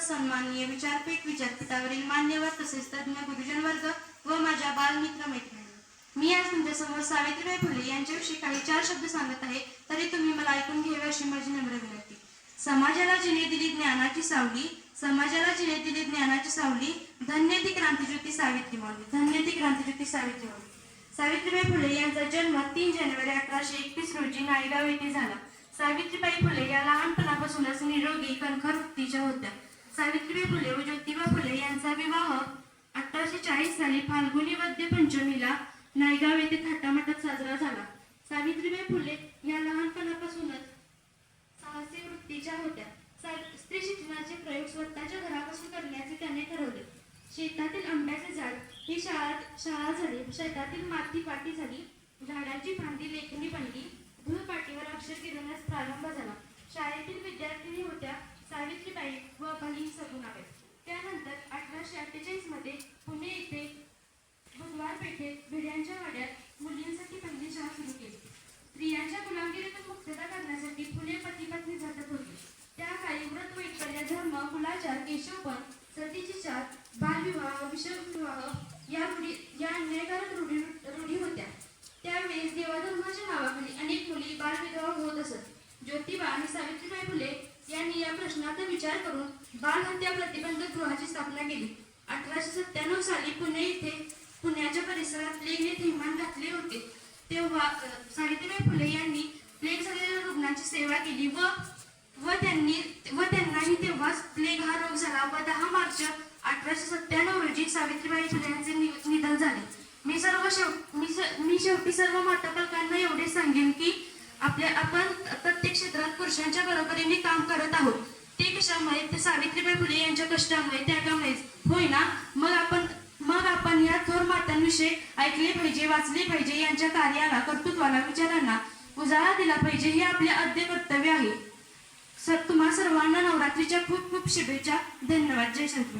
सन्माननीय विचारपीठ विद्यापीठावरील मान्यवर तसेच तज्ज्ञ गुरुजन वर्ग व माझ्या बालमित्र मैत्रिणी मी आज तुमच्यासमोर सावित्रीबाई फुले यांच्याविषयी काही चार शब्द सांगत आहे तरी तुम्ही मला ऐकून घ्यावे अशी माझी नम्र विनंती. समाजाला जिने दिली ज्ञानाची सावली समाजाला जिने दिली ज्ञानाची सावली धन्य ती क्रांतीज्योती सावित्री मौली धन्य ती क्रांतीज्योती सावित्री मौली सावित्रीबाई फुले यांचा जन्म तीन जानेवारी अठराशे एकतीस रोजी नायगाव येथे झाला. सावित्रीबाई फुले या लहानपणापासूनच निरोगी कणखर वृत्तीच्या होत्या. सावित्रीबाई फुले व ज्योतिबा फुले यांचा विवाह अठराशे चाळीस साली फाल्गुनी वद्य पंचमीला नायगाव येथे थाटामाटात साजरा झाला. सावित्रीबाई फुले या लहानपणापासूनच साहसी वृत्तीच्या होत्या. स्त्री शिक्षणाचे प्रयोग स्वतःच्या घरापासून करण्याचे त्याने ठरवले. शेतातील आंब्याचे झाड ही शाळा शाळा झाली. शेतातील माती पाटी झाली. झाडांची फांदी लेखणी बनली. धूळपाटीवर अक्षर गिरण्यास प्रारंभ झाला. शाळेतील विद्यार्थिनी होत्या सावित्रीबाई व बहीण सगुणाबाई त्यानंतर अठराशे अठ्ठेचाळीसमध्ये पुणे येथे बुधवार पेठेत भिड्यांच्या वाड्यात मुलींसाठी पहिली शाळा सुरू केली. स्त्रियांच्या गुलामगिरीतून मुक्तता करण्यासाठी पुणे पती पत्नी झटत होती. त्या काळी व्रत वैकल्य धर्म कुलाचार केशवपण सतीची चार बालविवाह विषमविवाह या रूढी या अन्यायकारक रूढी रूढी होत्या त्यावेळेस देवाधर्माच्या नावाखाली अनेक मुली बालविधवा होत असत ज्योतिबा आणि सावित्रीबाई फुले यांनी या प्रश्नाचा विचार करून बालहत्या प्रतिबंधक गृहाची स्थापना केली. अठराशे सत्त्याण्णव साली पुणे येथे पुण्याच्या परिसरात प्लेगने थैमान घातले होते. तेव्हा सावित्रीबाई फुले यांनी प्लेग झालेल्या रुग्णांची सेवा केली व व त्यांनी व त्यांनाही तेव्हाच प्लेग हा रोग झाला व दहा मार्च अठराशे सत्त्याण्णव रोजी सावित्रीबाई फुले यांचे नि- निधन झाले. मी सर्व शेव मी मी शेवटी सर्व मातापालकांना एवढे सांगेन की आपल्या आपण प्रत्येक क्षेत्रात पुरुषांच्या बरोबरीने काम करत आहोत. ते कशामुळे? ते सावित्रीबाई फुले यांच्या कष्टामुळे त्यागामुळेच होय ना? मग आपण मग आपण या थोर मातांविषयी ऐकले पाहिजे वाचले पाहिजे यांच्या कार्याला कर्तृत्वाला विचारांना उजाळा दिला पाहिजे हे आपले आद्य कर्तव्य आहे. सर तुम्हा सर्वांना नवरात्रीच्या खूप खूप शुभेच्छा. धन्यवाद. जय संत